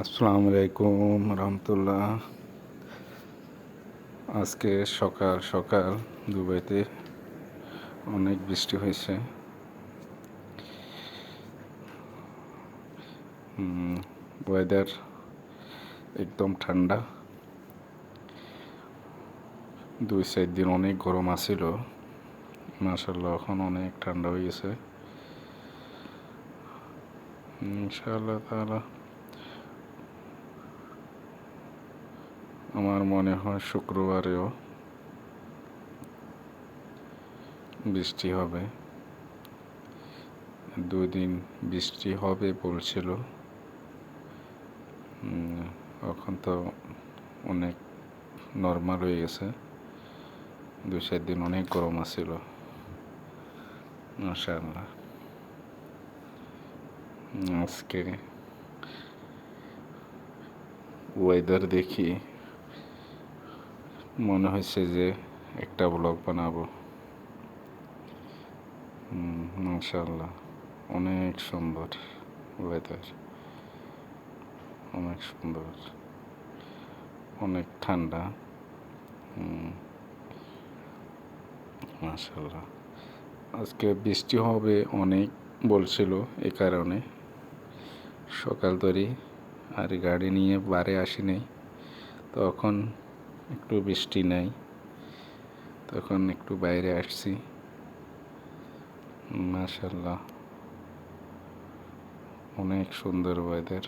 আসসালামু আলাইকুম রহমতুল্লাহ। আজকে সকাল সকাল দুবাইতে অনেক বৃষ্টি হয়েছে। ওয়েদার একদম ঠান্ডা। দুই চার দিন অনেক গরম আছিল। মাসাল্লাহ এখন অনেক ঠান্ডা হয়ে গেছে। ইনশাআল্লাহ তাআলা। আমার মনে হয় শুক্রবারেও বৃষ্টি হবে। দুই দিন বৃষ্টি হবে বলছিল। এখন তো অনেক নর্মাল হয়ে গেছে। দু চার দিন অনেক গরম আছিল। মাশাআল্লাহ। আজকে ওয়েদার দেখি। মনে হয়েছে যে একটা ব্লগ বানাবো। মাশাল্লাহ অনেক সুন্দর ওয়েদার অনেক সুন্দর। অনেক ঠান্ডা। মাশাল্লাহ আজকে বৃষ্টি হবে অনেক বলছিল এ কারণে। সকাল ধরে আর গাড়ি নিয়ে বারে আসিনি। তখন একটু বৃষ্টি নাই তখন একটু বাইরে আসছি। মাশাল্লাহ অনেক সুন্দর ওয়েদার